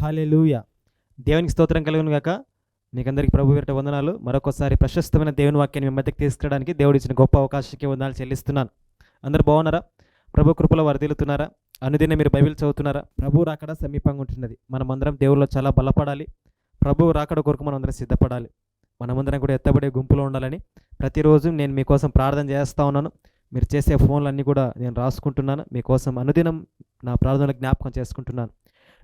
Hallelujah దేవునికి స్తోత్రం కలుగును గాక. మీకందరికీ ప్రభు పేరిట వందనాలు. మరొకసారి ప్రశస్తమైన దేవుని వాక్యాన్ని మీ మధ్యకి తీసుకురావడానికి దేవుడు ఇచ్చిన గొప్ప అవకాశానికి వందనాలు చెల్లిస్తున్నాను. అందరూ బాగున్నారా? ప్రభు కృపలో వరదీలుతున్నారా అనుదిన మీరు బైబిల్ చదువుతున్నారా? ప్రభు రాకడ సమీపంగా ఉంటున్నది. మనమందరం దేవుల్లో చాలా బలపడాలి. ప్రభు రాకడ కొరకు మనం అందరం సిద్ధపడాలి. మనమందరం కూడా ఎత్తబడే గుంపులో ఉండాలని ప్రతిరోజు నేను మీకోసం ప్రార్థన చేస్తూ ఉన్నాను. మీరు చేసే ఫోన్లన్నీ కూడా నేను రాసుకుంటున్నాను. మీకోసం అనుదినం నా ప్రార్థనలు జ్ఞాపకం చేసుకుంటున్నాను.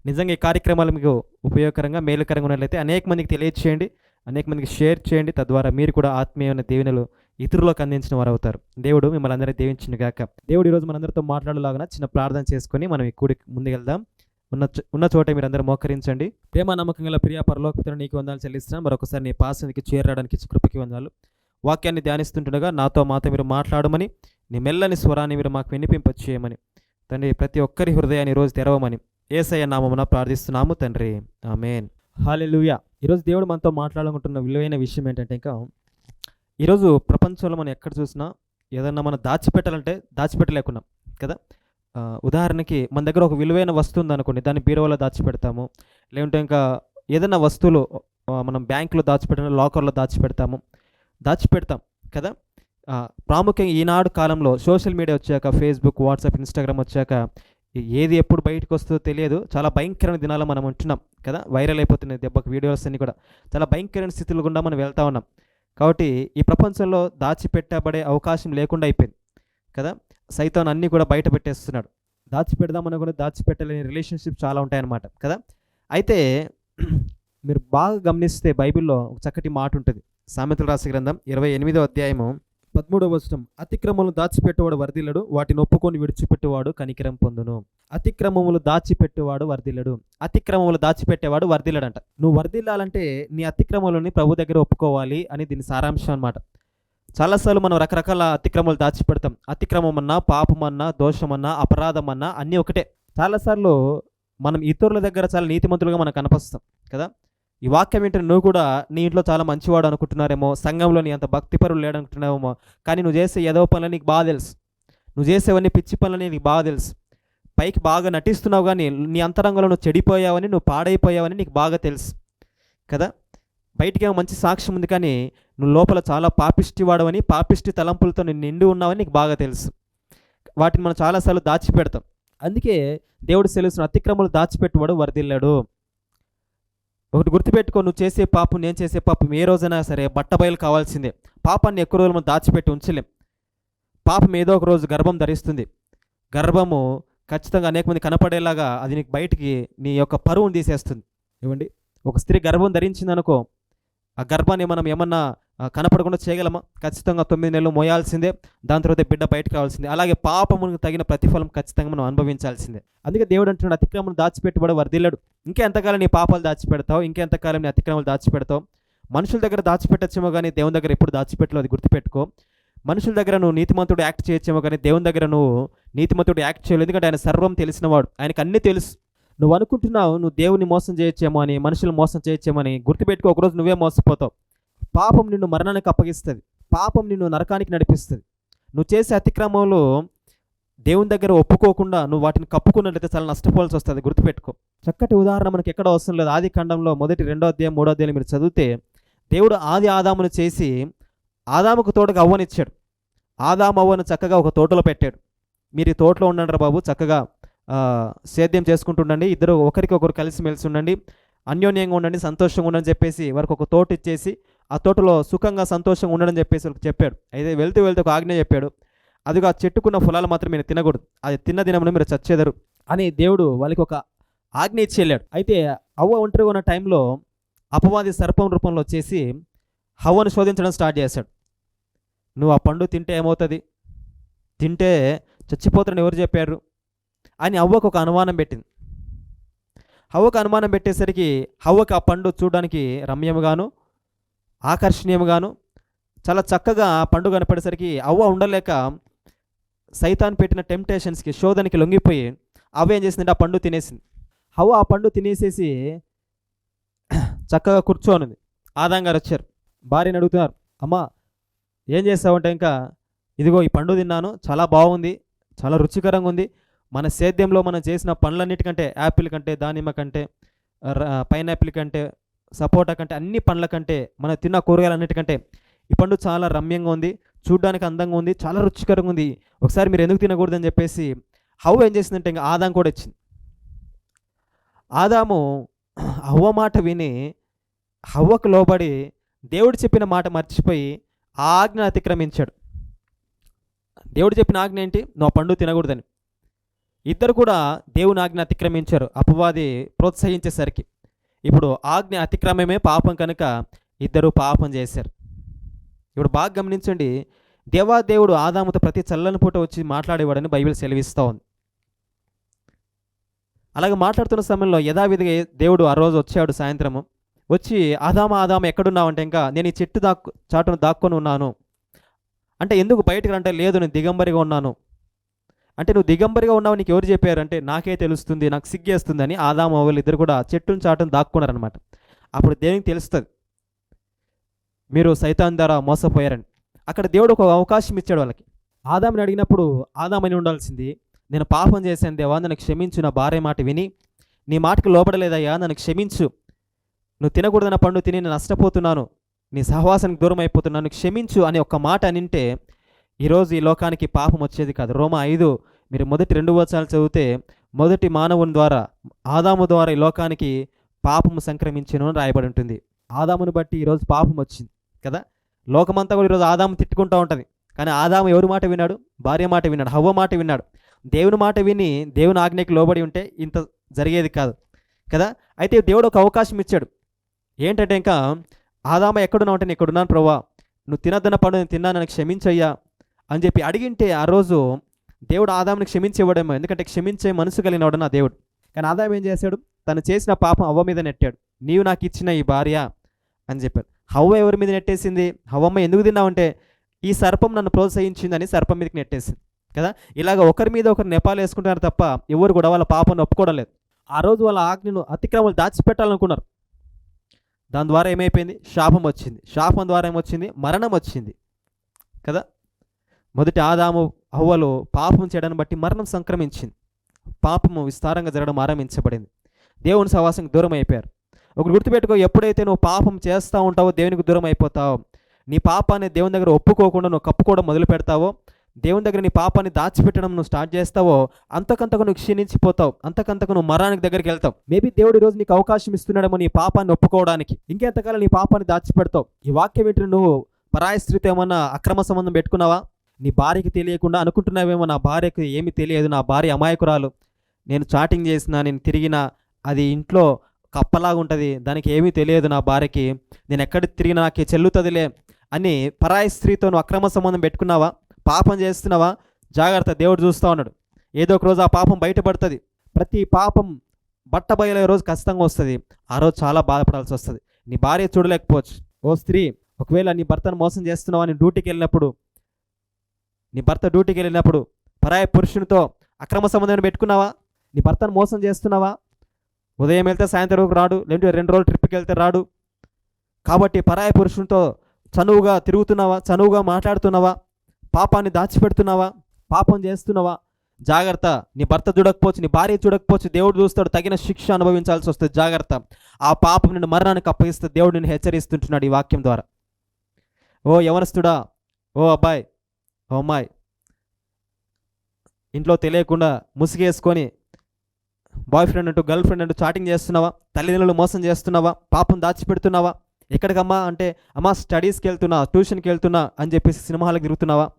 నిజంగా ఈ కార్యక్రమాలు మీకు ఉపయోగకరంగా మేలుకరంగా ఉన్నట్లయితే అనేక మందికి తెలియచేయండి అనేక మందికి షేర్ చేయండి. తద్వారా మీరు కూడా ఆత్మీయమైన దీవెనలు ఇతరులకు అందించిన వారు అవుతారు దేవుడు మిమ్మల్ని అందరూ దీవించిన గాక. దేవుడు ఈరోజు మనందరితో మాట్లాడలాగా చిన్న ప్రార్థన చేసుకొని మనం ఈ ముందుకెళ్దాం. ఉన్న చో- ఉన్న చోట మీరు అందరూ మోకరించండి. ప్రేమ నమ్మకం గల ప్రియ నీకు వందాలు చెల్లిస్తున్నాను మరొకసారి నీ పాసనికి చేరడానికి కృపకి వందాలు. వాక్యాన్ని ధ్యానిస్తుండగా నాతో మాతో మీరు మాట్లాడమని నీ మెల్లని స్వరాన్ని మీరు మాకు వినిపింపచేయమని తండ్రి ప్రతి ఒక్కరి హృదయాన్ని రోజు తెరవమని ఏసయ్య నామమున ప్రార్థిస్తున్నాము తండ్రి. ఆమెన్. హాలెలూయా ఈరోజు దేవుడు మనతో మాట్లాడాలనుకుంటున్న విలువైన విషయం ఏంటంటే ఇంకా ఈరోజు ప్రపంచంలో మనం ఎక్కడ చూసినా ఏదన్నా మనం దాచిపెట్టాలంటే దాచిపెట్టలేకున్నాం కదా? ఉదాహరణకి మన దగ్గర ఒక విలువైన వస్తువు ఉందనుకోండి దాన్ని బీరువాలో దాచిపెడతాము. లేదంటే ఇంకా ఏదైనా వస్తువులు మనం బ్యాంకులో దాచిపెట్టిన లాకర్లో దాచిపెడతాము. దాచిపెడతాం కదా? ప్రాముఖ్యంగా ఈనాడు కాలంలో సోషల్ మీడియా వచ్చాక ఫేస్బుక్ వాట్సాప్ ఇన్స్టాగ్రామ్ వచ్చాక ఏది ఎప్పుడు బయటకు వస్తుందో తెలియదు. చాలా భయంకరమైన దినాలు మనం ఉంటున్నాం కదా. వైరల్ అయిపోతున్నాయి దెబ్బకు వీడియోస్ అన్నీ కూడా. చాలా భయంకరమైన స్థితులు గుండా మనం వెళ్తూ ఉన్నాం. కాబట్టి ఈ ప్రపంచంలో దాచిపెట్టబడే అవకాశం లేకుండా అయిపోయింది కదా. సైతాన్ అన్నీ కూడా బయట పెట్టేస్తున్నాడు. దాచిపెడదామని కూడా దాచిపెట్టలేని రిలేషన్షిప్ చాలా ఉంటాయన్నమాట కదా. అయితే మీరు బాగా గమనిస్తే బైబిల్లో ఒక చక్కటి మాట ఉంటుంది. సామెతలు రాసే గ్రంథం ఇరవై ఎనిమిదో అధ్యాయము పదమూడవ వచనం అతిక్రమములు దాచిపెట్టేవాడు వర్ధిల్లడు వాటిని ఒప్పుకొని విడిచిపెట్టేవాడు కనికరం పొందును. అతిక్రమములు దాచిపెట్టేవాడు వర్ధిల్లడు. అతిక్రమములు దాచిపెట్టేవాడు వర్ధిల్లడంట. నువ్వు వర్ధిల్లాలంటే నీ అతిక్రమములని ప్రభు దగ్గర ఒప్పుకోవాలి అని దీని సారాంశం అనమాట చాలాసార్లు మనం రకరకాల అతిక్రమాలు దాచిపెడతాం. అతిక్రమం అన్నా పాపం అన్నా దోషం అన్నా అపరాధం అన్నా అన్నీ ఒకటే. చాలాసార్లు మనం ఇతరుల దగ్గర చాలా నీతిమంతులుగా మనం కనిపిస్తాం కదా? ఈ వాక్యం ఏంటంటే నువ్వు కూడా నీ ఇంట్లో చాలా మంచివాడు అనుకుంటున్నారేమో సంఘంలో నీ అంత భక్తిపరులు లేడనుకుంటున్నావేమో కానీ నువ్వు చేసే ఏదో పనులు నీకు బాగా తెలుసు. నువ్వు చేసేవన్నీ పిచ్చి పనులని నీకు బాగా తెలుసు. పైకి బాగా నటిస్తున్నావు కానీ నీ అంతరంగంలో నువ్వు చెడిపోయావని నువ్వు పాడైపోయావని నీకు బాగా తెలుసు. కదా? బయటికేమో మంచి సాక్ష్యం ఉంది కానీ నువ్వు లోపల చాలా పాపిష్టి వాడవని పాపిష్టి తలంపులతో నేను నిండి ఉన్నావని నీకు బాగా తెలుసు. వాటిని మనం చాలాసార్లు దాచిపెడతాం. అందుకే దేవుడు సెలవుసిన అతిక్రమలు దాచిపెట్టువాడు వరదిల్లాడు ఒకటి గుర్తుపెట్టుకో నువ్వు చేసే పాపం నేను చేసే పాపం ఏ రోజైనా సరే బట్టబయలు కావాల్సిందే. పాపాన్ని ఎక్కువ రోజులు మనం దాచిపెట్టి ఉంచలేం. పాపం ఏదో ఒక రోజు గర్భం ధరిస్తుంది. గర్భము ఖచ్చితంగా అనేక మంది కనపడేలాగా అది నీకు బయటికి నీ యొక్క పరువును తీసేస్తుంది. ఏమండి? ఒక స్త్రీ గర్భం ధరించిందనుకో ఆ గర్భాన్ని మనం ఏమన్నా కనపడకుండా చేయగలమా? ఖచ్చితంగా తొమ్మిది నెలలు మోయాల్సిందే. దాని తర్వాత బిడ్డ బయటకు రావాల్సిందే. అలాగే పాపమునికి తగిన ప్రతిఫలం ఖచ్చితంగా మనం అనుభవించాల్సిందే. అందుకే దేవుడు అంటున్నాడు అతిక్రమం దాచిపెట్టుబడి వరదిల్లడు ఇంకెంతకాలం నీ పాపాలు దాచిపెడతావు? ఇంకెంతకాలం నీ అతిక్రమాలు దాచిపెడతావు? మనుషుల దగ్గర దాచిపెట్టచ్చేమో కానీ దేవుని దగ్గర ఎప్పుడు దాచిపెట్టలేదు అది గుర్తుపెట్టుకో. మనుషుల దగ్గర నువ్వు నీతిమంతుడు యాక్ట్ చేయొచ్చేమో కానీ దేవుని దగ్గర నువ్వు నీతిమంతుడు యాక్ట్ చేయలేదు. ఎందుకంటే ఆయన సర్వం తెలిసినవాడు. ఆయనకు అన్నీ తెలుసు. నువ్వు అనుకుంటున్నావు నువ్వు దేవుని మోసం చేయొచ్చేమో అని మనుషులు మోసం చేయొచ్చేమో అని గుర్తుపెట్టుకో. ఒకరోజు నువ్వే మోసపోతావు. పాపం నిన్ను మరణానికి అప్పగిస్తుంది. పాపం నిన్ను నరకానికి నడిపిస్తుంది. నువ్వు చేసే అతిక్రమంలో దేవుని దగ్గర ఒప్పుకోకుండా నువ్వు వాటిని కప్పుకున్నట్లయితే చాలా నష్టపోవాల్సి వస్తుంది. గుర్తుపెట్టుకో. చక్కటి ఉదాహరణ మనకి ఎక్కడ అవసరం లేదు. ఆది ఖండంలో మొదటి రెండో అధ్యాయం మూడో అధ్యాయం మీరు చదివితే దేవుడు ఆది ఆదామును చేసి ఆదాముకు తోటకు అవ్వనిచ్చాడు. ఆదాము అవ్వను చక్కగా ఒక తోటలో పెట్టాడు. మీరు ఈ తోటలో ఉండండి బాబు చక్కగా సేద్యం చేసుకుంటుండండి ఇద్దరు ఒకరికి ఒకరు కలిసిమెలిసి ఉండండి. అన్యోన్యంగా ఉండండి సంతోషంగా ఉండండి చెప్పేసి వారికి ఒక తోట ఇచ్చేసి ఆ తోటలో సుఖంగా సంతోషంగా ఉండడం చెప్పేసి చెప్పాడు. అయితే వెళ్తూ వెళ్తూ ఒక ఆజ్ఞ చెప్పాడు. అదిగా చెట్టుకున్న ఫలాలు మాత్రం మీరు తినకూడదు. అది తిన్న దినమున మీరు చచ్చేదరు అని దేవుడు వాళ్ళకి ఒక ఆజ్ఞ ఇచ్చి వెళ్ళాడు. అయితే అవ్వ ఒంటరిగా ఉన్న టైంలో అపవాది సర్పం రూపంలో వచ్చేసి హవ్వను శోధించడం స్టార్ట్ చేశాడు. నువ్వు ఆ పండు తింటే ఏమవుతుంది? తింటే చచ్చిపోతారని ఎవరు చెప్పారు? అని అవ్వకు ఒక అనుమానం పెట్టింది. హవ్వకు అనుమానం పెట్టేసరికి హవ్వకు ఆ పండు చూడడానికి రమ్యముగాను ఆకర్షణీయంగాను చాలా చక్కగా పండుగ పండు కనపడేసరికి అవ్వ ఉండలేక సైతాన్ పెట్టిన టెంప్టేషన్స్కి శోధనకి లొంగిపోయి అవ్వ ఏం చేసిందంటే ఆ పండు తినేసింది. అవ్వ ఆ పండు తినేసేసి చక్కగా కూర్చోనుంది. ఆదాం గారు వచ్చారు. భార్యని అడుగుతున్నారు అమ్మా ఏం చేస్తావంటే ఇంకా? ఇదిగో ఈ పండు తిన్నాను చాలా బాగుంది చాలా రుచికరంగా ఉంది. మన సేద్యంలో మనం చేసిన పండ్లన్నిటికంటే యాపిల్ కంటే దానిమ్మ కంటే పైనాపిల్ కంటే సపోటా కంటే అన్ని పండ్ల కంటే మనం తిన్న కూరగాయలు అన్నిటికంటే ఈ పండు చాలా రమ్యంగా ఉంది చూడ్డానికి అందంగా ఉంది చాలా రుచికరంగా ఉంది. ఒకసారి మీరు ఎందుకు తినకూడదని చెప్పేసి హౌ ఏం చేసిందంటే ఇంకా ఆదాం కూడా వచ్చింది ఆదాము హవ్వ మాట విని హవ్వకు లోబడి దేవుడు చెప్పిన మాట మర్చిపోయి ఆ ఆజ్ఞ అతిక్రమించాడు. దేవుడు చెప్పిన ఆజ్ఞ ఏంటి? నువ్వు పండు తినకూడదని. ఇద్దరు కూడా దేవుని ఆజ్ఞ అతిక్రమించారు. అపవాది ప్రోత్సహించేసరికి. ఇప్పుడు ఆజ్ఞ అతిక్రమమే పాపం కనుక ఇద్దరు పాపం చేశారు. ఇప్పుడు బాగా గమనించండి దేవాదేవుడు ఆదాముతో ప్రతి చల్లని పూట వచ్చి మాట్లాడేవాడని బైబిల్ సెలవిస్తూ ఉంది. అలాగే మాట్లాడుతున్న సమయంలో యథావిధిగా దేవుడు ఆ రోజు వచ్చాడు సాయంత్రము. వచ్చి ఆదామ ఆదామ ఎక్కడున్నావు అంటే ఇంకా నేను ఈ చెట్టు దాక్కు చాటును దాక్కొని ఉన్నాను. అంటే ఎందుకు బయటకు అంటే లేదు నేను దిగంబరిగా ఉన్నాను. అంటే నువ్వు దిగంబరిగా ఉన్నావు నీకు ఎవరు చెప్పారంటే నాకే తెలుస్తుంది నాకు సిగ్గేస్తుంది అని ఆదామ వాళ్ళు ఇద్దరు కూడా చెట్టును చాటును దాక్కున్నారనమాట అప్పుడు దేవునికి తెలుస్తుంది. మీరు సైతాన్ ద్వారా మోసపోయారని. అక్కడ దేవుడు ఒక అవకాశం ఇచ్చాడు వాళ్ళకి. ఆదామని అడిగినప్పుడు ఆదామని ఉండాల్సింది నేను పాపం చేశాను దేవా నన్ను క్షమించు నా భార్య మాట విని నీ మాటకి లోపడలేదయ్యా నన్ను క్షమించు. నువ్వు తినకూడదన్న పండు తిని నేను నష్టపోతున్నాను. నీ సహవాసానికి దూరం అయిపోతున్నాను క్షమించు అనే ఒక మాట అనింటే ఈరోజు ఈ లోకానికి పాపం వచ్చేది కాదు. రోమ ఐదు మీరు మొదటి రెండు వచనాలు చదివితే మొదటి మానవుని ద్వారా ఆదాము ద్వారా ఈ లోకానికి పాపము సంక్రమించను అని రాయబడి ఉంటుంది. ఆదామును బట్టి ఈరోజు పాపం వచ్చింది కదా? లోకమంతా కూడా ఈరోజు ఆదాము తిట్టుకుంటూ ఉంటుంది. కానీ ఆదాము ఎవరి మాట విన్నాడు? భార్య మాట విన్నాడు. హవ్వ మాట విన్నాడు. దేవుని మాట విని దేవుని ఆజ్ఞకి లోబడి ఉంటే ఇంత జరిగేది కాదు కదా? అయితే దేవుడు ఒక అవకాశం ఇచ్చాడు. ఏంటంటే ఇంకా ఆదామ ఎక్కడున్నావు అంటే నేను ఇక్కడున్నాను ప్రభా నువ్వు తినద్దన్న పండు నేను తిన్నాను నన్ను క్షమించయ్యా. అని చెప్పి అడిగింటే ఆ రోజు దేవుడు ఆదాముని క్షమించేవాడేమో. ఎందుకంటే క్షమించే మనసు కలిగినవాడు నా దేవుడు. కానీ ఆదాం ఏం చేశాడు? తను చేసిన పాపం అవ్వ మీద నెట్టాడు. నీవు నాకు ఇచ్చిన ఈ భార్య అని చెప్పాడు. హవ్వ ఎవరి మీద నెట్టేసింది? హవ్వమ్మ ఎందుకు తిన్నావంటే ఈ సర్పం నన్ను ప్రోత్సహించిందని సర్పం మీదకి నెట్టేసింది. కదా? ఇలాగ ఒకరి మీద ఒకరు నెపాలు వేసుకుంటారు తప్ప ఎవరు కూడా వాళ్ళ పాపను ఒప్పుకోవడం లేదు. ఆ రోజు వాళ్ళ ఆజ్ఞను అతిక్రమాలు దాచిపెట్టాలనుకున్నారు. దాని ద్వారా ఏమైపోయింది? శాపం వచ్చింది. శాపం ద్వారా ఏమొచ్చింది? మరణం వచ్చింది. కదా? మొదటి ఆదాము అవ్వలో పాపం చేయడాన్ని బట్టి మరణం సంక్రమించింది. పాపము విస్తారంగా జరగడం ఆరంభించబడింది. దేవుని సహవాసానికి దూరం అయిపోయారు. ఒకరు గుర్తుపెట్టుకో ఎప్పుడైతే నువ్వు పాపం చేస్తూ ఉంటావో దేవునికి దూరం అయిపోతావో. నీ పాపాన్ని దేవుని దగ్గర ఒప్పుకోకుండా నువ్వు కప్పుకోవడం మొదలు పెడతావో దేవుని దగ్గర నీ పాపాన్ని దాచిపెట్టడం నువ్వు స్టార్ట్ చేస్తావో అంతకంతకు నువ్వు క్షీణించిపోతావు. అంతకంతకు నువ్వు మరణానికి దగ్గరికి వెళ్తావు. మేబీ దేవుడు ఈరోజు నీకు అవకాశం ఇస్తున్నాడేమో నీ పాపాన్ని ఒప్పుకోవడానికి. ఇంకెంతకాలం నీ పాపాన్ని దాచిపెడతావు? ఈ వాక్యం ఏంటి నువ్వు పరాయ స్త్రీతో ఏమన్నా అక్రమ సంబంధం పెట్టుకున్నావా? నీ భార్యకి తెలియకుండా అనుకుంటున్నావేమో నా భార్యకు ఏమీ తెలియదు నా భార్య అమాయకురాలు. నేను చాటింగ్ చేసిన నేను తిరిగిన అది ఇంట్లో కప్పలాగా ఉంటుంది దానికి ఏమీ తెలియదు నా భార్యకి. నేను ఎక్కడ తిరిగినా నాకు చెల్లుతుందిలే అని పరాయి స్త్రీతో నువ్వు అక్రమ సంబంధం పెట్టుకున్నావా? పాపం చేస్తున్నావా? జాగ్రత్త దేవుడు చూస్తూ ఉన్నాడు. ఏదో ఒక రోజు ఆ పాపం బయటపడుతుంది. ప్రతి పాపం బట్ట బయలే రోజు ఖచ్చితంగా వస్తుంది. ఆ రోజు చాలా బాధపడాల్సి వస్తుంది. నీ భార్య చూడలేకపోవచ్చు. ఓ స్త్రీ ఒకవేళ నీ భర్తను మోసం చేస్తున్నావా? నీ డ్యూటీకి వెళ్ళినప్పుడు నీ భర్త డ్యూటీకి వెళ్ళినప్పుడు పరాయ పురుషునితో అక్రమ సంబంధం పెట్టుకున్నావా? నీ భర్తను మోసం చేస్తున్నావా? ఉదయం వెళ్తే సాయంత్రం వరకు రాడు లేదంటే రెండు రోజులు ట్రిప్కి వెళ్తే రాడు. కాబట్టి పరాయ పురుషునితో చనువుగా తిరుగుతున్నావా? చనువుగా మాట్లాడుతున్నావా? పాపాన్ని దాచిపెడుతున్నావా? పాపం చేస్తున్నావా? జాగ్రత్త నీ భర్త చూడకపోవచ్చు నీ భార్య చూడకపోవచ్చు దేవుడు చూస్తాడు తగిన శిక్ష అనుభవించాల్సి వస్తుంది. జాగ్రత్త. ఆ పాపం నిన్ను మరణానికి అప్పగిస్తే దేవుడు నిన్ను హెచ్చరిస్తుంటున్నాడు ఈ వాక్యం ద్వారా. ఓ యవనస్తుడా ఓ అబ్బాయి ఓ అమ్మాయి ఇంట్లో తెలియకుండా ముసిగేసుకొని బాయ్ ఫ్రెండ్ అంటూ గర్ల్ ఫ్రెండ్ అంటూ చాటింగ్ చేస్తున్నావా? తల్లిదండ్రులు మోసం చేస్తున్నావా? పాపం దాచిపెడుతున్నావా? ఎక్కడికమ్మా అంటే అమ్మా స్టడీస్కి వెళ్తున్నా ట్యూషన్కి వెళ్తున్నా అని చెప్పేసి సినిమాలకు తిరుగుతున్నావా?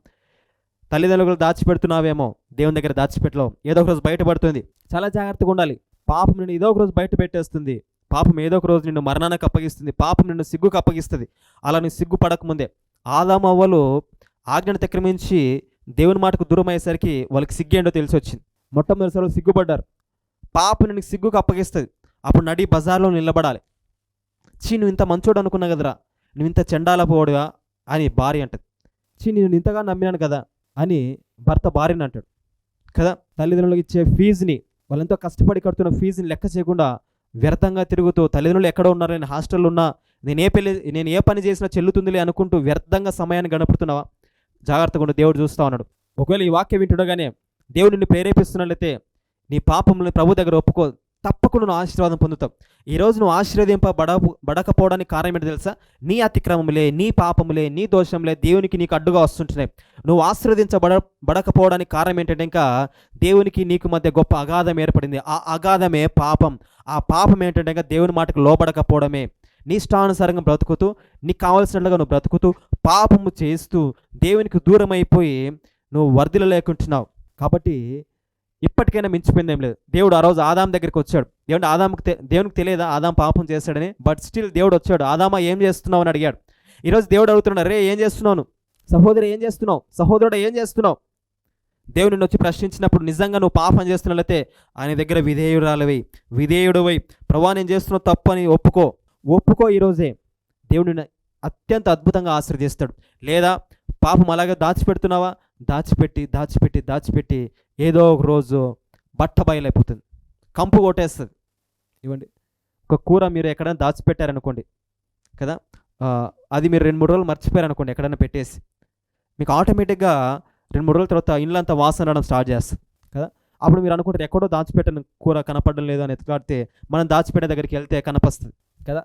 తల్లిదండ్రులు దాచిపెడుతున్నావేమో దేవుని దగ్గర దాచిపెట్టలేవు. ఏదో ఒక రోజు బయటపడుతుంది. చాలా జాగ్రత్తగా ఉండాలి. పాపం నిన్ను ఏదో ఒక రోజు బయట పెట్టేస్తుంది. పాపం ఏదో ఒక రోజు నిన్ను మరణానికి అప్పగిస్తుంది. పాపం నిన్ను సిగ్గుకు అప్పగిస్తుంది. అలా నువ్వు సిగ్గు పడకముందే. ఆదామవ్వలు ఆజ్ఞను తిక్రమించి దేవుని మాటకు దూరం అయ్యేసరికి వాళ్ళకి సిగ్గేంటో తెలిసి వచ్చింది మొట్టమొదటిసారి సిగ్గుపడ్డారు. పాప నేను సిగ్గుకు అప్పగిస్తుంది. అప్పుడు నడి బజార్లో నిలబడాలి. చీ నువ్వు ఇంత మంచోడు అనుకున్నా కదరా. నువ్వు ఇంత చెండాల పోడుగా అని భార్య అంటది. చీ నేను ఇంతగా నమ్మినాను కదా అని భర్త భార్యని అంటాడు. కదా తల్లిదండ్రులకు ఇచ్చే ఫీజుని వాళ్ళు ఎంతో కష్టపడి కడుతున్న ఫీజుని లెక్క చేయకుండా వ్యర్థంగా తిరుగుతూ తల్లిదండ్రులు ఎక్కడ ఉన్నారు నేను హాస్టల్లో ఉన్నా నేను ఏ పెళ్ళి నేను ఏ పని చేసినా చెల్లుతుందిలే అనుకుంటూ వ్యర్థంగా సమయాన్ని గడపడుతున్నావా? జాగ్రత్తగా ఉండి దేవుడు చూస్తా ఉన్నాడు. ఒకవేళ ఈ వాక్యం వింటుండగానే దేవుడు నిన్ను ప్రేరేపిస్తున్నట్లయితే నీ పాపములను ప్రభు దగ్గర ఒప్పుకో తప్పకుండా నువ్వు ఆశీర్వాదం పొందుతావు. ఈరోజు నువ్వు ఆశీర్వదింప బడ బడకపోవడానికి కారణం ఏంటో తెలుసా? నీ అతిక్రమములే నీ పాపములే నీ దోషములే దేవునికి నీకు అడ్డుగా వస్తుంటున్నాయి. నువ్వు ఆశీర్వదించబడ బడకపోవడానికి కారణం ఏంటంటే ఇంకా దేవునికి నీకు మధ్య గొప్ప అగాధం ఏర్పడింది. ఆ అగాధమే పాపం. ఆ పాపం ఏంటంటే ఇంకా దేవుని మాటకు లోబడకపోవడమే. నీ ఇష్టానుసారంగా బ్రతుకుతూ నీకు కావాల్సినట్లుగా నువ్వు బ్రతుకుతూ పాపము చేస్తూ దేవునికి దూరం అయిపోయి నువ్వు వర్ధిల లేకుంటున్నావు కాబట్టి ఇప్పటికైనా మించిపోయింది ఏం లేదు. దేవుడు ఆ రోజు ఆదాం దగ్గరికి వచ్చాడు. దేవుడు ఆదాముకి దేవునికి తెలియదా ఆదాం పాపం చేస్తాడని బట్ స్టిల్ దేవుడు వచ్చాడు. ఆదామా ఏం చేస్తున్నావు? అని అడిగాడు. ఈరోజు దేవుడు అడుగుతున్నాడు రే ఏం చేస్తున్నావు సహోదరు ఏం చేస్తున్నావు? సహోదరుడు ఏం చేస్తున్నావు? దేవుని నిన్ను వచ్చి ప్రశ్నించినప్పుడు నిజంగా నువ్వు పాపం చేస్తున్నట్లయితే ఆయన దగ్గర విధేయురాలవై. విధేయుడువై ప్రభా నేను చేస్తున్న తప్పు అని ఒప్పుకో. ఒప్పుకో ఈరోజే దేవుడు అత్యంత అద్భుతంగా ఆశ్రదిస్తాడు లేదా పాపం అలాగే దాచిపెడుతున్నావా? దాచిపెట్టి దాచిపెట్టి దాచిపెట్టి ఏదో ఒక రోజు బట్ట బయలైపోతుంది. కంపు కొట్టేస్తుంది. ఇవ్వండి. ఒక కూర మీరు ఎక్కడైనా దాచిపెట్టారనుకోండి కదా? అది మీరు రెండు మూడు రోజులు మర్చిపోయారనుకోండి ఎక్కడైనా పెట్టేసి. మీకు ఆటోమేటిక్గా రెండు మూడు రోజుల తర్వాత ఇల్లంతా వాసన రావడం స్టార్ట్ చేస్తుంది కదా? అప్పుడు మీరు అనుకుంటారు ఎక్కడో దాచిపెట్టిన కూర కనపడడం లేదు అని ఎత్తుకాడితే మనం దాచిపెట్టే దగ్గరికి వెళ్తే కనపస్తుంది. కదా?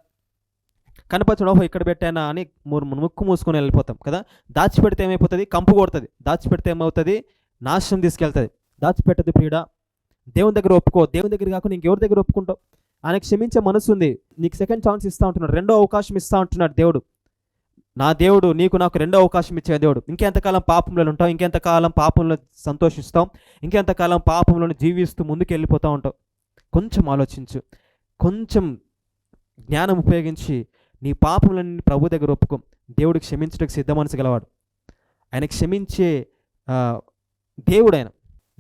కనపరచడం ఓహో ఇక్కడ పెట్టానా అని ముక్కు మూసుకొని వెళ్ళిపోతాం కదా? దాచిపెడితే ఏమైపోతుంది? కంపు కొడుతుంది. దాచిపెడితే ఏమవుతుంది? నాశనం తీసుకెళ్తుంది. దాచిపెట్టదు పీడ. దేవుని దగ్గర ఒప్పుకో. దేవుని దగ్గర కాకుండా ఇంకెవరి దగ్గర ఒప్పుకుంటావు? ఆయన క్షమించే మనసు ఉంది. నీకు సెకండ్ ఛాన్స్ ఇస్తూ ఉంటున్నాడు. రెండో అవకాశం ఇస్తా ఉంటున్నాడు దేవుడు. నా దేవుడు నీకు నాకు రెండో అవకాశం ఇచ్చే దేవుడు. ఇంకెంతకాలం పాపంలో ఉంటావు? ఇంకెంతకాలం పాపంలో సంతోషిస్తాం ఇంకెంతకాలం పాపంలో జీవిస్తూ ముందుకు వెళ్ళిపోతూ ఉంటావు? కొంచెం ఆలోచించు. కొంచెం జ్ఞానం ఉపయోగించి నీ పాపములన్నీ ప్రభు దగ్గర ఒప్పుకో. దేవుడు క్షమించడానికి సిద్ధ మనసు గలవాడు. ఆయన క్షమించే దేవుడు ఆయన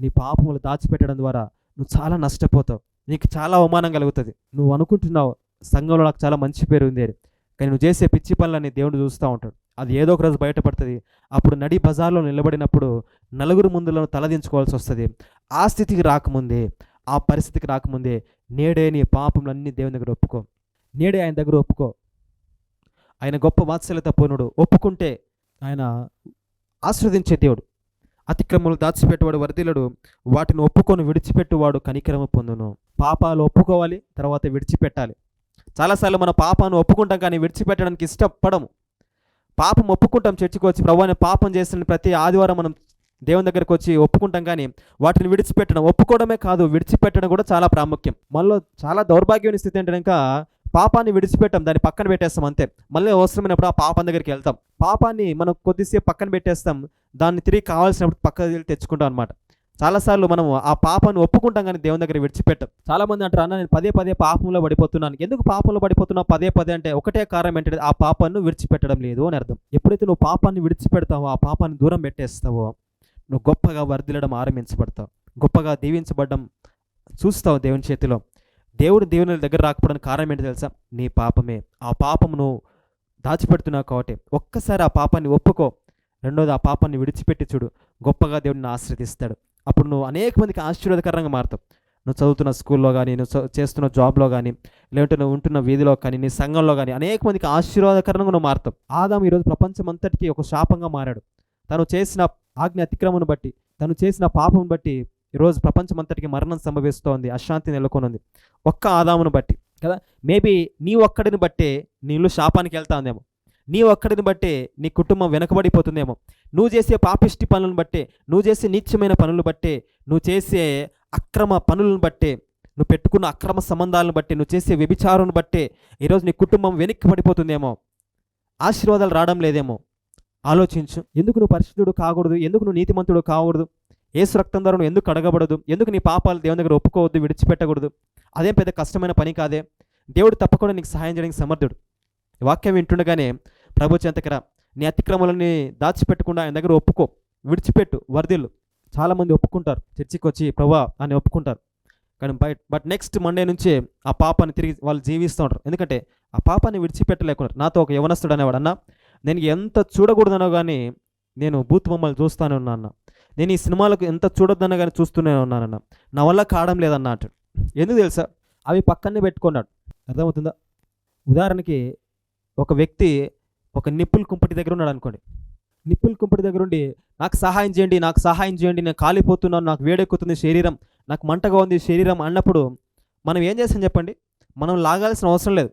నీ పాపములు దాచిపెట్టడం ద్వారా నువ్వు చాలా నష్టపోతావు. నీకు చాలా అవమానం కలుగుతుంది. నువ్వు అనుకుంటున్నావు సంఘంలో నాకు చాలా మంచి పేరు ఉంది అని. కానీ నువ్వు చేసే పిచ్చి పనులని దేవుడు చూస్తూ ఉంటాడు. అది ఏదో ఒక రోజు బయటపడుతుంది. అప్పుడు నడి బజార్లో నిలబడినప్పుడు నలుగురు ముందులను తలదించుకోవాల్సి వస్తుంది. ఆ స్థితికి రాకముందే ఆ పరిస్థితికి రాకముందే నేడే నీ పాపములన్నీ దేవుని దగ్గర ఒప్పుకో. నేడే ఆయన దగ్గర ఒప్పుకో. ఆయన గొప్ప వాత్సల్యత పూర్ణుడు ఒప్పుకుంటే ఆయన ఆస్వాదించే దేవుడు. అతిక్రమలు దాచిపెట్టువాడు వరదిలడు వాటిని ఒప్పుకొని విడిచిపెట్టువాడు కనికరమ పొందును. పాపాలు ఒప్పుకోవాలి తర్వాత విడిచిపెట్టాలి. చాలాసార్లు మన పాపాన్ని ఒప్పుకుంటాం కానీ విడిచిపెట్టడానికి ఇష్టపడము. పాపం ఒప్పుకుంటాం చర్చికి వచ్చి ప్రభు పాపం చేసిన ప్రతి ఆదివారం మనం దేవుని దగ్గరకు వచ్చి ఒప్పుకుంటాం కానీ వాటిని విడిచిపెట్టడం ఒప్పుకోవడమే కాదు విడిచిపెట్టడం కూడా చాలా ప్రాముఖ్యం. మనలో చాలా దౌర్భాగ్యమైన స్థితి ఏంటంటే పాపాన్ని విడిచిపెట్టాం దాన్ని పక్కన పెట్టేస్తాం అంతే. మళ్ళీ అవసరమైనప్పుడు ఆ పాపం దగ్గరికి వెళ్తాం. పాపాన్ని మనం కొద్దిసేపు పక్కన పెట్టేస్తాం దాన్ని తిరిగి కావాల్సినప్పుడు పక్కకి వెళ్ళి తెచ్చుకుంటాం అనమాట చాలాసార్లు మనం ఆ పాపాన్ని ఒప్పుకుంటాం కానీ దేవుని దగ్గర విడిచిపెట్టాం. చాలామంది అంటారు అన్న నేను పదే పదే పాపంలో పడిపోతున్నాను. ఎందుకు పాపంలో పడిపోతున్నావు పదే పదే అంటే ఒకటే కారణం ఏంటంటే ఆ పాపాన్ని విడిచిపెట్టడం లేదు అని అర్థం. ఎప్పుడైతే నువ్వు పాపాన్ని విడిచిపెడతావో ఆ పాపాన్ని దూరం పెట్టేస్తావో నువ్వు గొప్పగా వర్దిలడం ఆరంభించబడతావు. గొప్పగా దీవించబడడం చూస్తావు దేవుని చేతిలో. దేవుడు దేవుని దగ్గర రాకపోవడానికి కారణం ఏంటో తెలుసా? నీ పాపమే. ఆ పాపమును దాచిపెడుతున్నావు కాబట్టి ఒక్కసారి ఆ పాపాన్ని ఒప్పుకో. రెండోది ఆ పాపాన్ని విడిచిపెట్టి చూడు. గొప్పగా దేవుడిని ఆశ్రదిస్తాడు అప్పుడు నువ్వు అనేక మందికి ఆశీర్వాదకరంగా మారుతావు. నువ్వు చదువుతున్న స్కూల్లో కానీ నువ్వు చేస్తున్న జాబ్లో కానీ లేదంటే నువ్వు ఉంటున్న వీధిలో కానీ నీ సంఘంలో కానీ అనేక మందికి ఆశీర్వాదకరంగా నువ్వు మారుతావు. ఆదాం ఈరోజు ప్రపంచం అంతటికీ ఒక శాపంగా మారాడు. తను చేసిన ఆజ్ఞ అతిక్రమను బట్టి తను చేసిన పాపం బట్టి ఈరోజు ప్రపంచమంతటికి మరణం సంభవిస్తోంది అశాంతి నెలకొనుంది. ఒక్క ఆదామును బట్టి కదా? మేబీ నీ ఒక్కడిని బట్టే నీళ్ళు శాపానికి వెళ్తా ఉందేమో నీ ఒక్కడిని బట్టే నీ కుటుంబం వెనకబడిపోతుందేమో. నువ్వు చేసే పాపిష్టి పనులను బట్టే నువ్వు చేసే నీచమైన పనులు బట్టే నువ్వు చేసే అక్రమ పనులను బట్టే నువ్వు పెట్టుకున్న అక్రమ సంబంధాలను బట్టి నువ్వు చేసే వ్యభిచారాన్ని బట్టే ఈరోజు నీ కుటుంబం వెనక్కి పడిపోతుందేమో. ఆశీర్వాదాలు రావడం లేదేమో. ఆలోచించు. ఎందుకు నువ్వు పరిశుద్ధుడు కాకూడదు? ఎందుకు నువ్వు నీతిమంతుడు కాకూడదు? ఏసు రక్తం ద్వారా నువ్వు ఎందుకు అడగబడదు? ఎందుకు నీ పాపాలు దేవుని దగ్గర ఒప్పుకోవద్దు విడిచిపెట్టకూడదు? అదేం పెద్ద కష్టమైన పని కాదే? దేవుడు తప్పకుండా నీకు సహాయం చేయడానికి సమర్థుడు. వాక్యం వింటుండగానే ప్రభు చెంతకరా నీ అతిక్రమాలని దాచిపెట్టకుండా ఆయన దగ్గర ఒప్పుకో విడిచిపెట్టు వర్ధిల్లు. చాలామంది ఒప్పుకుంటారు. చర్చికి వచ్చి ప్రభా అని ఒప్పుకుంటారు. కానీ బయట బట్ నెక్స్ట్ మండే నుంచే ఆ పాపాన్ని తిరిగి వాళ్ళు జీవిస్తూ ఉంటారు. ఎందుకంటే ఆ పాపాన్ని విడిచిపెట్టలేకున్నారు. నాతో ఒక యవనస్తుడు అనేవాడు అన్న నేను ఎంత చూడకూడదనో కానీ నేను బూత్ బొమ్మలు చూస్తానే ఉన్నా అన్న. నేను ఈ సినిమాలకు ఎంత చూడొద్దన్నా కానీ చూస్తూనే ఉన్నానన్న. నా వల్ల కావడం లేదన్న అంటాడు. ఎందుకు తెలుసా? అవి పక్కనే పెట్టుకున్నాడు. అర్థమవుతుందా? ఉదాహరణకి ఒక వ్యక్తి ఒక నిప్పుల కుంపటి దగ్గర ఉన్నాడు అనుకోండి. నిప్పుల కుంపటి దగ్గర ఉండి నాకు సహాయం చేయండి నాకు సహాయం చేయండి నేను కాలిపోతున్నాను నాకు వేడెక్కుతుంది శరీరం నాకు మంటగా ఉంది శరీరం అన్నప్పుడు మనం ఏం చేస్తాం చెప్పండి? మనం లాగాల్సిన అవసరం లేదు.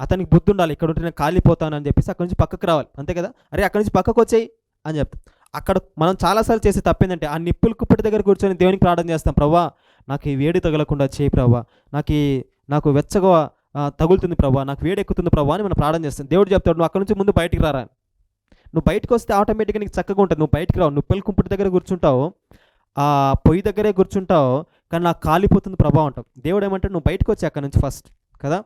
అతనికి బుద్ధి ఉండాలి ఇక్కడ ఉంటే నేను కాలిపోతాను అని చెప్పేసి అక్కడి నుంచి పక్కకు రావాలి. అంతే కదా? అరే అక్కడి నుంచి పక్కకు వచ్చేయి అని చెప్తాం. అక్కడ మనం చాలాసార్లు చేసే తప్పేందంటే ఆ నిప్పులు కుప్పటి దగ్గర కూర్చొని దేవునికి ప్రార్థన చేస్తాం. ప్రభా నాకు ఈ వేడి తగలకుండా చేయి ప్రభా. నాకు ఈ నాకు వెచ్చగా తగులుతుంది ప్రభా. నాకు వేడి ఎక్కుతుంది ప్రభా అని మనం ప్రార్థన చేస్తాం. దేవుడు చెప్తాడు నువ్వు అక్కడ నుంచి ముందు బయటికి రారా. నువ్వు బయటకు వస్తే ఆటోమేటిక్గా నీకు చక్కగా ఉంటుంది. నువ్వు బయటికి రావు. నువ్వు కుంపటి దగ్గర కూర్చుంటావు. ఆ పొయ్యి దగ్గరే కూర్చుంటావు. కానీ నాకు కాలిపోతుంది ప్రభావం అంటావు దేవుడు ఏమంటాడు నువ్వు బయటకు వచ్చి అక్కడ నుంచి ఫస్ట్ కదా?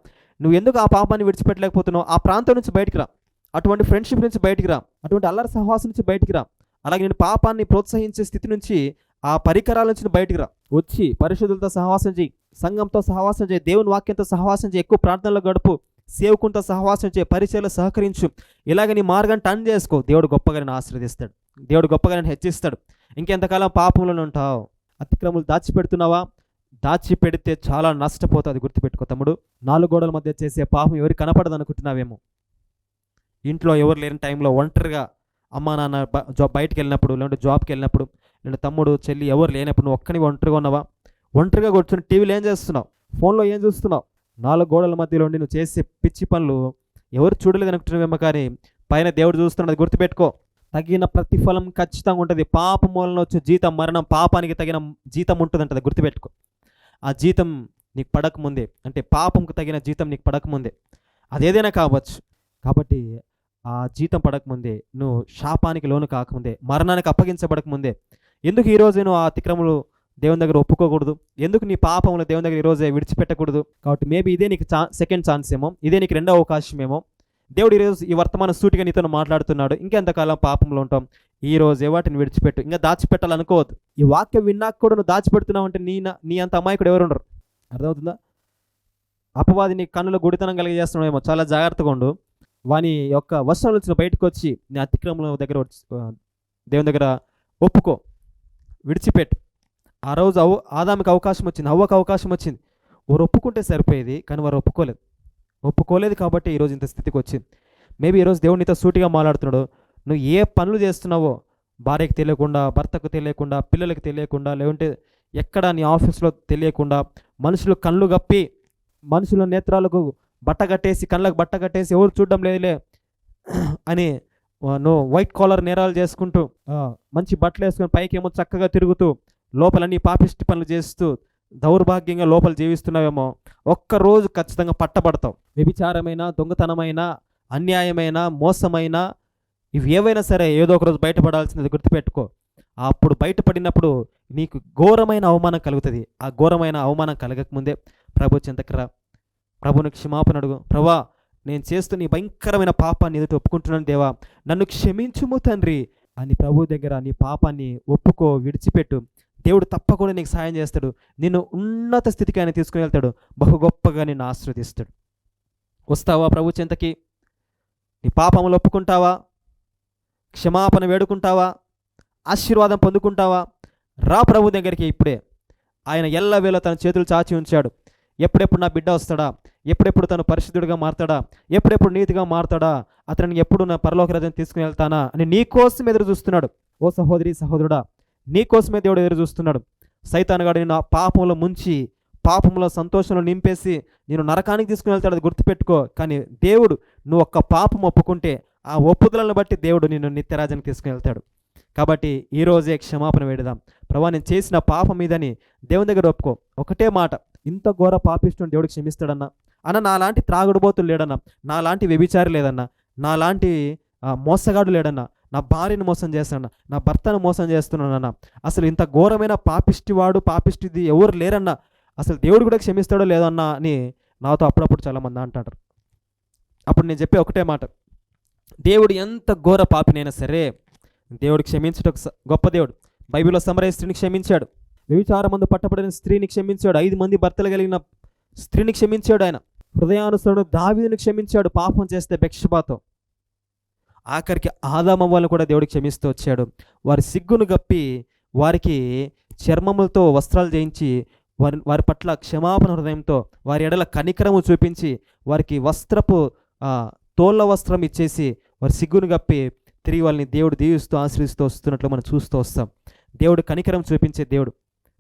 నువ్వు ఎందుకు ఆ పాపాన్ని విడిచిపెట్టలేకపోతున్నావు? ఆ ప్రాంతం నుంచి బయటికి రా. అటువంటి ఫ్రెండ్షిప్ నుంచి బయటికి రా. అటువంటి అల్లరి సహవాసం నుంచి బయటికి రా. అలాగే నేను పాపాన్ని ప్రోత్సహించే స్థితి నుంచి ఆ పరికరాల నుంచి బయటికి రా. వచ్చి పరిశుద్ధులతో సహవాసం చేయి సంఘంతో సహవాసం చేయి దేవుని వాక్యంతో సహవాసం చేయి ఎక్కువ ప్రార్థనలో గడుపు సేవకుంతో సహవాసం చేయి పరిచయలో సహకరించు. ఇలాగ నీ మార్గాన్ని టర్న్ చేసుకో. దేవుడు గొప్పగా నేను ఆశ్రదిస్తాడు దేవుడు గొప్పగా నేను హెచ్చిస్తాడు. ఇంకెంతకాలం పాపంలోనే ఉంటావు? అతిక్రములు దాచిపెడుతున్నావా? దాచిపెడితే చాలా నష్టపోతుంది గుర్తుపెట్టుకో తమ్ముడు. నాలుగు గోడల మధ్య చేసే పాపం ఎవరికి కనపడదు అనుకుంటున్నావేమో ఇంట్లో ఎవరు లేని టైంలో ఒంటరిగా అమ్మా నాన్న బ- జాబ్ బయటికి వెళ్ళినప్పుడు లేదంటే జాబ్కి వెళ్ళినప్పుడు లేదా తమ్ముడు చెల్లి ఎవరు లేనప్పుడు నువ్వు ఒక్కని ఒంటరిగా ఉన్నావా? ఒంటరిగా కూర్చొని టీవీలో ఏం చేస్తున్నావు? ఫోన్లో ఏం చూస్తున్నావు? నాలుగు గోడల మధ్యలో ఉండి నువ్వు చేసే పిచ్చి పనులు ఎవరు చూడలేదు అనుకుంటున్నావేమో కానీ పైన దేవుడు చూస్తున్నాడు గుర్తుపెట్టుకో. తగిన ప్రతిఫలం ఖచ్చితంగా ఉంటుంది. పాపం మూలన వచ్చే జీతం మరణం పాపానికి తగిన జీతం ఉంటుందంటది గుర్తుపెట్టుకో. ఆ జీతం నీకు పడకముందే అంటే పాపంకు తగిన జీతం నీకు పడకముందే. అదేదైనా కావచ్చు. కాబట్టి ఆ జీతం పడకముందే నువ్వు శాపానికి లోను కాకముందే మరణానికి అప్పగించబడకముందే ఎందుకు ఈరోజు నువ్వు ఆ అతిక్రమలు దేవుని దగ్గర ఒప్పుకోకూడదు? ఎందుకు నీ పాపములు దేవుని దగ్గర ఈరోజే విడిచిపెట్టకూడదు? కాబట్టి మేబీ ఇదే నీకు చా సెకండ్ ఛాన్స్ ఏమో ఇదే నీకు రెండో అవకాశం ఏమో. దేవుడు ఈరోజు ఈ వర్తమాన సూటిగా నీతో మాట్లాడుతున్నాడు. ఇంకెంతకాలం పాపంలో ఉంటాం? ఈ రోజే వాటిని విడిచిపెట్టు. ఇంకా దాచిపెట్టాలనుకోవద్దు ఈ వాక్యం విన్నాక కూడా నువ్వు దాచిపెడుతున్నావు అంటే నీ నా- నీ అంత అమాయకుడు ఎవరు ఉండరు అర్థమవుతుందా? అపవాది నీ కన్నులో గుడితనం కలిగజేస్తున్నాడేమో. చాలా జాగ్రత్తగా ఉండు. వాని యొక్క వస్త్రం నుంచి బయటకు వచ్చి నీ అతిక్రమం దగ్గర వచ్చి, దేవుని దగ్గర ఒప్పుకో విడిచిపెట్టు. ఆ రోజు అవ ఆదామికి అవకాశం వచ్చింది అవ్వకు అవకాశం వచ్చింది. వారు ఒప్పుకుంటే సరిపోయేది కానీ వారు ఒప్పుకోలేదు. ఒప్పుకోలేదు కాబట్టి ఈరోజు ఇంత స్థితికి వచ్చింది. మేబీ ఈరోజు దేవుడు నీతో సూటిగా మాట్లాడుతున్నాడు. నువ్వు ఏ పనులు చేస్తున్నావో భార్యకి తెలియకుండా భర్తకు తెలియకుండా పిల్లలకు తెలియకుండా లేకుంటే ఎక్కడ నీ ఆఫీస్లో తెలియకుండా మనుషులు కళ్ళు గప్పి మనుషుల నేత్రాలకు బట్ట కట్టేసి కళ్ళకు బట్ట కట్టేసి ఎవరు చూడడం లేదులే అని నో వైట్ కాలర్ నేరాలు చేసుకుంటూ మంచి బట్టలు వేసుకొని పైకి ఏమో చక్కగా తిరుగుతూ లోపలన్నీ పాపిష్టి పనులు చేస్తూ దౌర్భాగ్యంగా లోపల జీవిస్తున్నావేమో ఒక్క రోజు ఖచ్చితంగా పట్టబడతావు. వ్యభిచారమైన దొంగతనమైన అన్యాయమైన మోసమైన ఇవి ఏవైనా సరే ఏదో ఒక రోజు బయటపడాల్సింది గుర్తుపెట్టుకో. అప్పుడు బయటపడినప్పుడు నీకు ఘోరమైన అవమానం కలుగుతుంది. ఆ ఘోరమైన అవమానం కలగకముందే ప్రభు చింతకరా ప్రభుని క్షమాపణ అడుగు. ప్రభా నేను చేస్తున్న ఈ భయంకరమైన పాపాన్ని ఎదుటి ఒప్పుకుంటున్నాను దేవా. నన్ను క్షమించుము తండ్రి అని ప్రభు దగ్గర నీ పాపాన్ని ఒప్పుకో విడిచిపెట్టు. దేవుడు తప్పకుండా నీకు సాయం చేస్తాడు. నిన్ను ఉన్నత స్థితికి ఆయన తీసుకుని వెళ్తాడు. బహు గొప్పగా నిన్ను ఆశీర్వదిస్తాడు. వస్తావా ప్రభు చింతకి? నీ పాపములు ఒప్పుకుంటావా? క్షమాపణ వేడుకుంటావా? ఆశీర్వాదం పొందుకుంటావా? రా ప్రభు దగ్గరికి ఇప్పుడే. ఆయన ఎల్లవేళ తన చేతులు చాచి ఉంచాడు. ఎప్పుడెప్పుడు నా బిడ్డ వస్తాడా? ఎప్పుడెప్పుడు తను పరిశుద్ధుడిగా మారతాడా? ఎప్పుడెప్పుడు నీతిగా మారతాడా? అతనిని ఎప్పుడు నా పరలోక రాజ్యం తీసుకుని వెళ్తానా? అని నీ కోసం ఎదురు చూస్తున్నాడు. ఓ సహోదరి సహోదరుడా నీ కోసమే దేవుడు ఎదురు చూస్తున్నాడు. సైతానుగాడు నేను పాపంలో ముంచి పాపంలో సంతోషంలో నింపేసి నేను నరకానికి తీసుకుని వెళ్తాడు అది గుర్తుపెట్టుకో. కానీ దేవుడు నువ్వు ఒక్క పాపం ఒప్పుకుంటే ఆ ఒప్పుదలను బట్టి దేవుడు నిన్ను నిత్యరాజానికి తీసుకుని వెళ్తాడు. కాబట్టి ఈ రోజే క్షమాపణ వేడదాం. ప్రభా నేను చేసిన పాపం మీదని దేవుని దగ్గర ఒప్పుకో. ఒకటే మాట. ఇంత ఘోర పాపిష్టం దేవుడు క్షమిస్తాడన్నా. అన్న నాలాంటి త్రాగుడుబోతులు లేడన్నా. నాలాంటి వ్యభిచారి లేదన్నా. నాలాంటి మోసగాడు లేడన్నా. నా భార్యను మోసం చేస్తానన్నా. నా భర్తను మోసం చేస్తున్నానన్న. అసలు ఇంత ఘోరమైన పాపిష్టివాడు పాపిష్టిది ఎవరు లేరన్నా. అసలు దేవుడు కూడా క్షమిస్తాడో లేదో అన్నా అని నాతో అప్పుడప్పుడు చాలామంది అంటారు అప్పుడు నేను చెప్పే ఒకటే మాట. దేవుడు ఎంత ఘోర పాపినైనా సరే దేవుడు క్షమించటకు గొప్ప దేవుడు. బైబిల్లో సమరయ క్షమించాడు. వ్యభిచార మందు పట్టబడిన స్త్రీని క్షమించాడు. ఐదు మంది భర్తలు కలిగిన స్త్రీని క్షమించాడు ఆయన. హృదయానుసరుడు దావీదుని క్షమించాడు. పాపం చేస్తే బెక్షబాతో ఆఖరికి ఆదామవ్వాలను కూడా దేవుడు క్షమిస్తూ వచ్చాడు. వారి సిగ్గును గప్పి వారికి చర్మములతో వస్త్రాలు చేయించి వారి వారి పట్ల క్షమాపణ హృదయంతో వారి ఎడల కనికరము చూపించి వారికి వస్త్రపు తోళ్ళ వస్త్రం ఇచ్చేసి వారి సిగ్గును గప్పి తిరిగి వాళ్ళని దేవుడు దీవిస్తూ ఆశ్రయిస్తూ వస్తున్నట్లు మనం చూస్తూ వస్తాం. దేవుడు కనికరం చూపించే దేవుడు.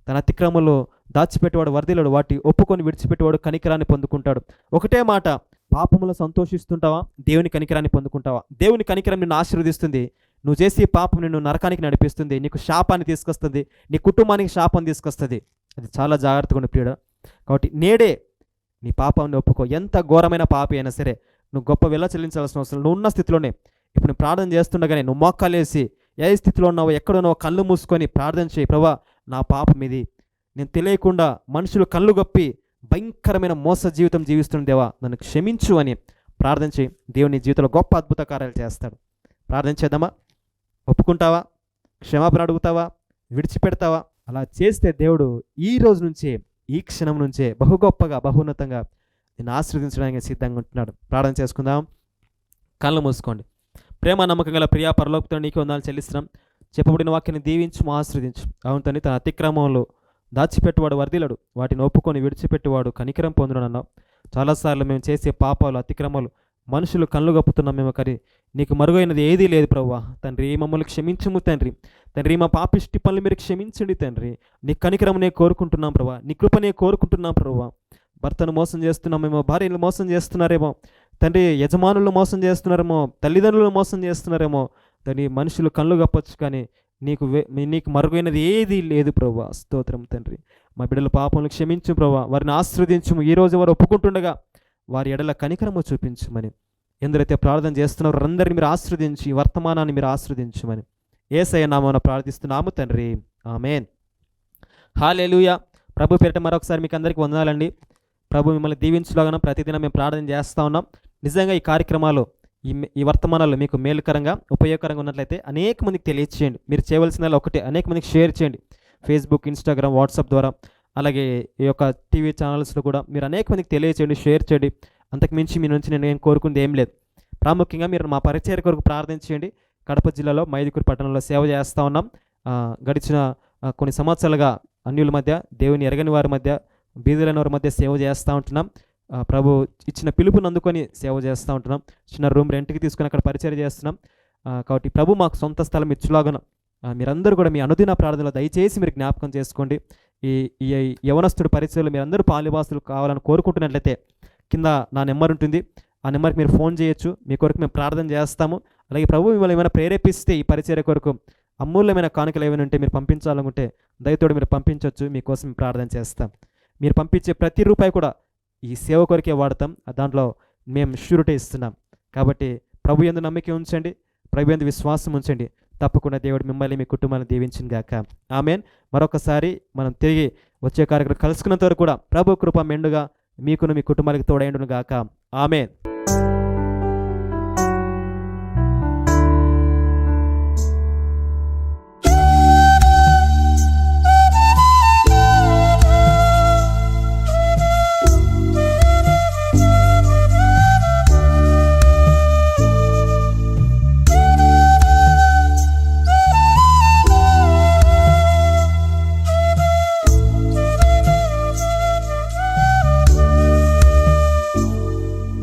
తన అతిక్రమంలో దాచిపెట్టేవాడు వర్ధిల్లుడు వాటి ఒప్పుకొని విడిచిపెట్టేవాడు కనికరాన్ని పొందుకుంటాడు. ఒకటే మాట పాపములో సంతోషిస్తుంటావా? దేవుని కనికరాన్ని పొందుకుంటావా? దేవుని కనికరం నిన్ను ఆశీర్వదిస్తుంది. నువ్వు చేసే పాపం నిన్ను నరకానికి నడిపిస్తుంది. నీకు శాపాన్ని తీసుకొస్తుంది. నీ కుటుంబానికి శాపం తీసుకొస్తుంది. అది చాలా జాగ్రత్తగా ఉండే ప్రియుడు. కాబట్టి నేడే నీ పాపాన్ని ఒప్పుకో. ఎంత ఘోరమైన పాపి అయినా సరే నువ్వు గొప్ప వెళ్ళ చెల్లించాల్సిన అవసరం నువ్వు ఉన్న స్థితిలోనే. ఇప్పుడు నువ్వు ప్రార్థన చేస్తుండగానే నువ్వు మొక్కలేసి ఏ స్థితిలో ఉన్నావో ఎక్కడున్నావో కళ్ళు మూసుకొని ప్రార్థన చేయి. ప్రభా నా పాపం ఇది. నేను తెలియకుండా మనుషులు కళ్ళు గప్పి భయంకరమైన మోస జీవితం జీవిస్తున్న దేవా నన్ను క్షమించు అని ప్రార్థించి దేవుని జీవితంలో గొప్ప అద్భుత కార్యాలు చేస్తాడు. ప్రార్థించేద్దామా ఒప్పుకుంటావా? క్షమాపణ అడుగుతావా? విడిచిపెడతావా? అలా చేస్తే దేవుడు ఈ రోజు నుంచే ఈ క్షణం నుంచే బహు గొప్పగా బహున్నతంగా నేను ఆశీర్వదించడానికి సిద్ధంగా ఉంటున్నాడు. ప్రార్థన చేసుకుందాం. కళ్ళు మూసుకోండి. ప్రేమ నమ్మకం గల ప్రియా పరలోకతో నీకు వందాలు చెల్లిస్తున్నాం. చెప్పబడిన వాక్యాన్ని దీవించు ఆశ్రదించు అవును తండ్రి తన అతిక్రమంలో దాచిపెట్టువాడు వర్ధిలడు వాటిని ఒప్పుకొని విడిచిపెట్టేవాడు కనికరం పొందునన్నావు. చాలాసార్లు మేము చేసే పాపాలు అతిక్రమాలు మనుషులు కళ్ళు గప్పుతున్నాం మేము కానీ నీకు మరుగైనది ఏదీ లేదు ప్రవ్వా. తండ్రి మమ్మల్ని క్షమించము తండ్రి. తండ్రి మా పాపిష్టి పనులు మీరు క్షమించండి తండ్రి. నీ కనికరం నేను కోరుకుంటున్నాం ప్రభా నీ కృపనే కోరుకుంటున్నాం ప్రభా భర్తను మోసం చేస్తున్నామేమో భార్యను మోసం చేస్తున్నారేమో తండ్రి యజమానులు మోసం చేస్తున్నారేమో తల్లిదండ్రులు మోసం చేస్తున్నారేమో దాని మనుషులు కళ్ళు కప్పచ్చు కానీ నీకు వే- మీ- నీకు మరుగైనది ఏదీ లేదు ప్రభా. స్తోత్రం తండ్రి. మా బిడ్డల పాపములు క్షమించు ప్రభా. వారిని ఆశ్రవదించము. ఈ రోజు వారు ఒప్పుకుంటుండగా వారి ఎడల కనికరము చూపించమని. ఎందరైతే ప్రార్థన చేస్తున్నారో అందరిని మీరు ఆశ్రవదించి వర్తమానాన్ని మీరు ఆశ్రవదించమని. ఏసయ్య నామన ప్రార్థిస్తున్నాము తండ్రి. ఆమెన్. హాలేలుయ. ప్రభు పేరిట మరొకసారి మీకు అందరికీ వందనాలండి. ప్రభు మిమ్మల్ని దీవించులాగా ప్రతిదినం మేము ప్రార్థన చేస్తూ ఉన్నాం. నిజంగా ఈ కార్యక్రమాలు ఈ ఈ వర్తమానాలు మీకు మేలుకరంగా ఉపయోగకరంగా ఉన్నట్లయితే అనేక మందికి తెలియచేయండి. మీరు చేయవలసిన ఒకటే అనేక మందికి షేర్ చేయండి. ఫేస్బుక్ ఇన్స్టాగ్రామ్ వాట్సాప్ ద్వారా అలాగే ఈ యొక్క టీవీ ఛానల్స్లో కూడా మీరు అనేక మందికి తెలియచేయండి షేర్ చేయండి. అంతకు మించి మీ నుంచి నేను ఏం కోరుకుంది ఏం లేదు. ప్రాముఖ్యంగా మీరు మా పరిచయ కొరకు ప్రార్థించండి కడప జిల్లాలో మైదుకూరు పట్టణంలో సేవ చేస్తూ ఉన్నాం. గడిచిన కొన్ని సంవత్సరాలుగా అన్యుల మధ్య దేవుని ఎరగని వారి మధ్య బీదులైన వారి మధ్య సేవ చేస్తూ ఉంటున్నాం. ప్రభు ఇచ్చిన పిలుపుని అందుకొని సేవ చేస్తూ ఉంటున్నాం. చిన్న రూమ్ రెంట్కి తీసుకొని అక్కడ పరిచయం చేస్తున్నాం. కాబట్టి ప్రభు మాకు సొంత స్థలం ఇచ్చులాగన. మీరందరూ కూడా మీ అనుదిన ప్రార్థనలో దయచేసి మీరు జ్ఞాపకం చేసుకోండి. ఈ ఈ యవనస్తుడి పరిచయంలో మీరందరూ పాలివాసులు కావాలని కోరుకుంటున్నట్లయితే కింద నా నెంబర్ ఉంటుంది. ఆ నెంబర్కి మీరు ఫోన్ చేయొచ్చు. మీ కొరకు మేము ప్రార్థన చేస్తాము. అలాగే ప్రభు మిమ్మల్ని ఏమైనా ప్రేరేపిస్తే ఈ పరిచర్య కొరకు అమూల్యమైన కానుకలు ఏమైనా ఉంటే మీరు పంపించాలనుకుంటే దయతోడు మీరు పంపించవచ్చు మీకోసం ప్రార్థన చేస్తాం. మీరు పంపించే ప్రతి రూపాయి కూడా ఈ సేవ కొరకే వాడతాం. దాంట్లో మేము ష్యూరిటీ ఇస్తున్నాం. కాబట్టి ప్రభు ఎందు నమ్మిక ఉంచండి. ప్రభు ఎందు విశ్వాసం ఉంచండి. తప్పకుండా దేవుడు మిమ్మల్ని మీ కుటుంబాన్ని దీవించిన గాక. ఆమెన్. మరొకసారి మనం తిరిగి వచ్చే కార్యక్రమం కలుసుకున్నంత వరకు కూడా ప్రభు కృప మెండుగా మీకును మీ కుటుంబానికి తోడైండును గాక. ఆమెన్.